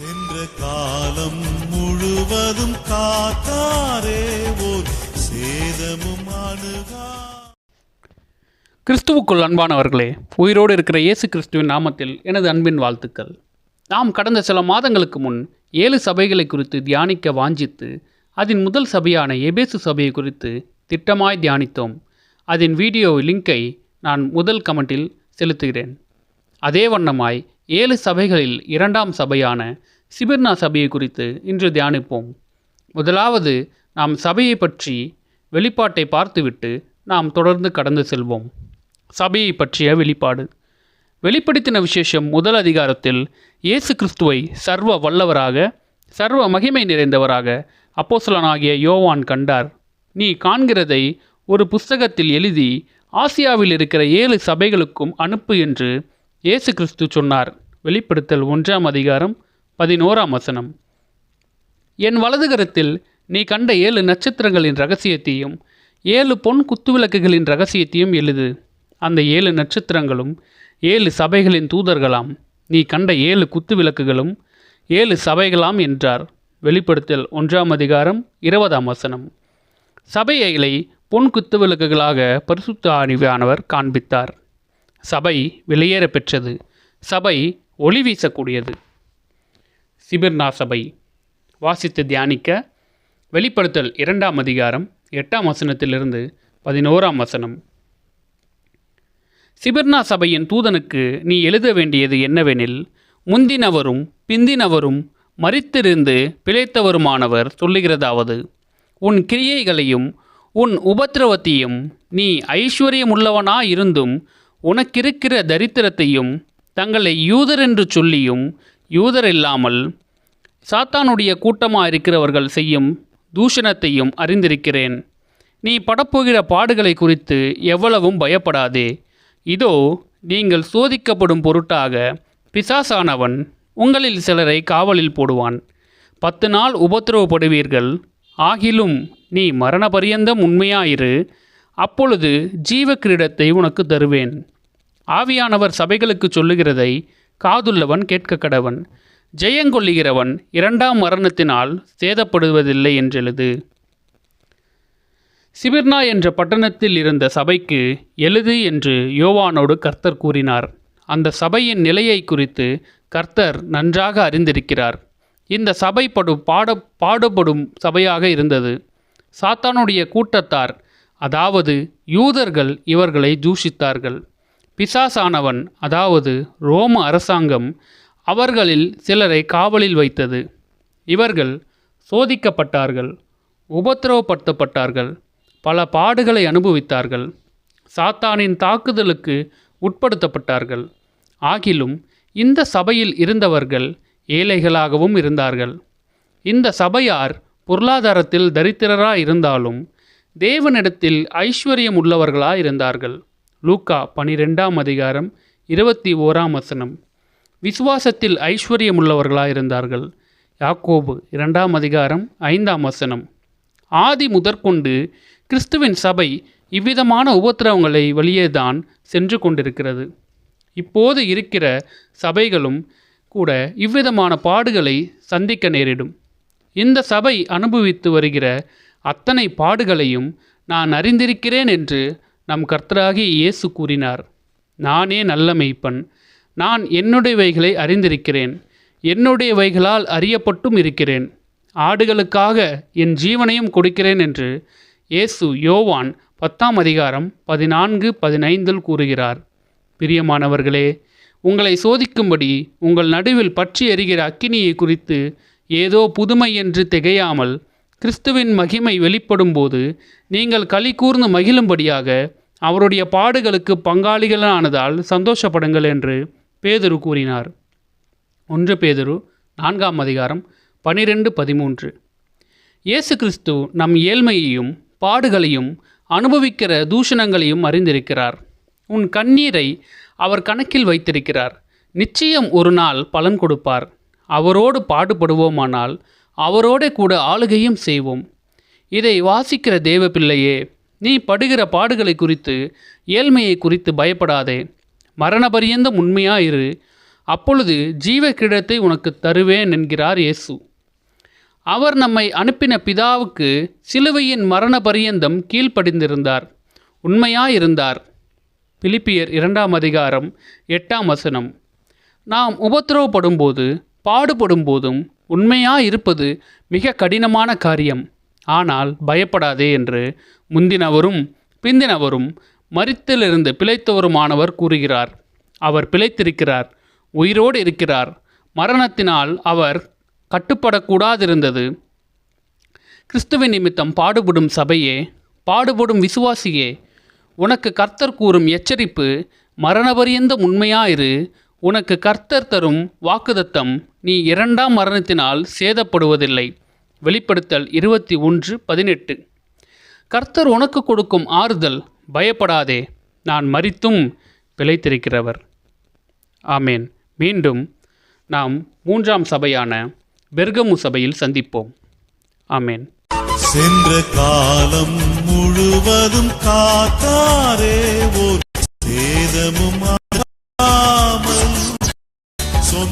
சென்ற காலம் முழுவதும் காத்தாரே ஓர் சேதமும் அணுகா. கிறிஸ்துவுக்குள் அன்பானவர்களே உயிரோடு இருக்கிற இயேசு கிறிஸ்துவின் நாமத்தில் எனது அன்பின் வாழ்த்துக்கள். நாம் கடந்த சில மாதங்களுக்கு முன் ஏழு சபைகளை குறித்து தியானிக்க வாஞ்சித்து அதன் முதல் சபையான எபேசு சபையை குறித்து திட்டமாய் தியானித்தோம். அதன் வீடியோ லிங்கை நான் முதல் கமெண்டில் செலுத்துகிறேன். அதே வண்ணமாய் ஏழு சபைகளில் இரண்டாம் சபையான சிபிர்னா சபையை குறித்து இன்று தியானிப்போம். முதலாவது நாம் சபையை பற்றி வெளிப்பாட்டை பார்த்துவிட்டு நாம் தொடர்ந்து கடந்து செல்வோம். சபையை பற்றிய வெளிப்பாடு. வெளிப்படுத்தின விசேஷம் முதல் அதிகாரத்தில் இயேசு கிறிஸ்துவை சர்வ வல்லவராக சர்வ மகிமை நிறைந்தவராக அப்போசலனாகிய யோவான் கண்டார். நீ காண்கிறதை ஒரு புஸ்தகத்தில் எழுதி ஆசியாவில் இருக்கிற ஏழு சபைகளுக்கும் அனுப்பு என்று இயேசு கிறிஸ்து சொன்னார். வெளிப்படுத்தல் ஒன்றாம் அதிகாரம் பதினோராம் வசனம். என் வலதுகரத்தில் நீ கண்ட ஏழு நட்சத்திரங்களின் ரகசியத்தையும் ஏழு பொன் குத்துவிளக்குகளின் ரகசியத்தையும் எழுது. அந்த ஏழு நட்சத்திரங்களும் ஏழு சபைகளின் தூதர்களாம். நீ கண்ட ஏழு குத்துவிளக்குகளும் ஏழு சபைகளாம் என்றார். வெளிப்படுத்தல் ஒன்றாம் அதிகாரம் இருபதாம் வசனம். சபைகளை பொன் குத்துவிளக்குகளாக பரிசுத்த ஆணிவானவர் காண்பித்தார். சபை வெளியேற பெற்றது சபை ஒளி வீசக்கூடியது. சிபிர்னா சபை. வாசித்து தியானிக்க. வெளிப்படுத்தல் இரண்டாம் அதிகாரம் எட்டாம் வசனத்திலிருந்து பதினோராம் வசனம். சிபிர்னா சபையின் தூதனுக்கு நீ எழுத வேண்டியது என்னவெனில் முந்தினவரும் பிந்தினவரும் மறித்திருந்து பிழைத்தவருமானவர் சொல்லுகிறதாவது உன் கிரியைகளையும் உன் உபத்திரவத்தையும் நீ ஐஸ்வர்யமுள்ளவனாயிருந்தும் உனக்கிருக்கிற தரித்திரத்தையும் தங்களை யூதர் என்று சொல்லியும் யூதர் இல்லாமல் சாத்தானுடைய கூட்டமாக இருக்கிறவர்கள் செய்யும் தூஷணத்தையும் அறிந்திருக்கிறேன். நீ படப்போகிற பாடுகளை குறித்து எவ்வளவும் பயப்படாதே. இதோ நீங்கள் சோதிக்கப்படும் பொருட்டாக பிசாசானவன் உங்களில் சிலரை காவலில் போடுவான். பத்து நாள் உபத்திரவப்படுவீர்கள். ஆகிலும் நீ மரண பரியந்தம் உண்மையாயிரு. அப்பொழுது ஜீவ கிரீடத்தை உனக்கு தருவேன். ஆவியானவர் சபைகளுக்கு சொல்லுகிறதை காதுள்ளவன் கேட்க கடவன் ஜெயங்கொள்ளுகிறவன் இரண்டாம் மரணத்தினால் சேதப்படுவதில்லை என்றெழுது. சிபிர்னா என்ற பட்டணத்தில் இருந்த சபைக்கு எழுது என்று யோவானோடு கர்த்தர் கூறினார். அந்த சபையின் நிலையை குறித்து கர்த்தர் நன்றாக அறிந்திருக்கிறார். இந்த சபை படு பாட பாடுபடும் சபையாக இருந்தது. சாத்தானுடைய கூட்டத்தார் அதாவது யூதர்கள் இவர்களை தூஷித்தார்கள். பிசாசானவன் அதாவது ரோம அரசாங்கம் அவர்களில் சிலரை காவலில் வைத்தது. இவர்கள் சோதிக்கப்பட்டார்கள் உபத்திரவப்படுத்தப்பட்டார்கள் பல பாடுகளை அனுபவித்தார்கள் சாத்தானின் தாக்குதலுக்கு உட்படுத்தப்பட்டார்கள். ஆகிலும் இந்த சபையில் இருந்தவர்கள் ஏழைகளாகவும் இருந்தார்கள். இந்த சபையார் பொருளாதாரத்தில் தரித்திரராக இருந்தாலும் தேவனிடத்தில் ஐஸ்வர்யம் உள்ளவர்களாக இருந்தார்கள் லூக்கா பனிரெண்டாம் அதிகாரம் இருபத்தி ஓராம் வசனம். விசுவாசத்தில் ஐஸ்வர்யமுள்ளவர்களாய் இருந்தார்கள் யாக்கோபு இரண்டாம் அதிகாரம் ஐந்தாம் வசனம். ஆதி முதற்கொண்டு கிறிஸ்துவின் சபை இவ்விதமான உபத்திரவங்களை வழியேதான் சென்று கொண்டிருக்கிறது. இப்போது இருக்கிற சபைகளும் கூட இவ்விதமான பாடுகளை சந்திக்க நேரிடும். இந்த சபை அனுபவித்து வருகிற அத்தனை பாடுகளையும் நான் அறிந்திருக்கிறேன் என்று நம் கர்த்தராகிய இயேசு கூறினார். நானே நல்ல மெய்ப்பன். நான் என்னுடையவைகளை அறிந்திருக்கிறேன். என்னுடையவைகளால் அறியப்பட்டும் இருக்கிறேன். ஆடுகளுக்காக என் ஜீவனையும் கொடுக்கிறேன் என்று இயேசு யோவான் பத்தாம் அதிகாரம் பதினான்கு பதினைந்தில் கூறுகிறார். பிரியமானவர்களே உங்களை சோதிக்கும்படி உங்கள் நடுவில் பற்றி எறிகிற அக்கினியை குறித்து ஏதோ புதுமை என்று திகையாமல் கிறிஸ்துவின் மகிமை வெளிப்படும்போது நீங்கள் களி கூர்ந்து மகிழும்படியாக அவருடைய பாடுகளுக்கு பங்காளிகளானதால் சந்தோஷப்படுங்கள் என்று பேதுரு கூறினார். ஒன்று பேதுரு நான்காம் அதிகாரம் பனிரெண்டு பதிமூன்று. இயேசு கிறிஸ்து நம் ஏழ்மையையும் பாடுகளையும் அனுபவிக்கிற தூஷணங்களையும் அறிந்திருக்கிறார். உன் கண்ணீரை அவர் கணக்கில் வைத்திருக்கிறார். நிச்சயம் ஒரு நாள் பலன் கொடுப்பார். அவரோடு பாடுபடுவோமானால் அவரோட கூட ஆளுகையும் செய்வோம். இதை வாசிக்கிற தேவப்பிள்ளையே நீ படுகிற பாடுகளை குறித்து ஏழ்மையை குறித்து பயப்படாதே. மரணபரியந்தம் உண்மையாயிரு. அப்பொழுது ஜீவ கிரீடத்தை உனக்கு தருவேன் என்கிறார் இயேசு. அவர் நம்மை அனுப்பின பிதாவுக்கு சிலுவையின் மரண பரியந்தம் கீழ்ப்படிந்திருந்தார். உண்மையாயிருந்தார். பிலிப்பியர் இரண்டாம் அதிகாரம் எட்டாம் வசனம். நாம் உபத்திரவப்படும்போது பாடுபடும் போதும் உண்மையாயிருப்பது மிக கடினமான காரியம். ஆனால் பயப்படாதே என்று முந்தினவரும் பிந்தினவரும் மரித்திலிருந்து பிழைத்தவருமானவர் கூறுகிறார். அவர் பிழைத்திருக்கிறார் உயிரோடு இருக்கிறார். மரணத்தினால் அவர் கட்டுப்படக்கூடாதிருந்தது. கிறிஸ்துவின் நிமித்தம் பாடுபடும் சபையே பாடுபடும் விசுவாசியே உனக்கு கர்த்தர் கூறும் எச்சரிப்பு மரணபரியந்தம் உண்மையாயிரு உனக்கு கர்த்தர் தரும் வாக்குதத்தம் நீ இரண்டாம் மரணத்தினால் சேதப்படுவதில்லை. வெளிப்படுத்தல் இருபத்தி ஒன்று பதினெட்டு. கர்த்தர் உனக்கு கொடுக்கும் ஆறுதல் பயப்படாதே நான் மரித்தும் பிழைத்திருக்கிறவர். ஆமேன். மீண்டும் நாம் மூன்றாம் சபையான பெர்கமு சபையில் சந்திப்போம். ஆமேன். சென்ற காலம் முழுவதும் காத்தாரே ஒரு சேதமும் son de...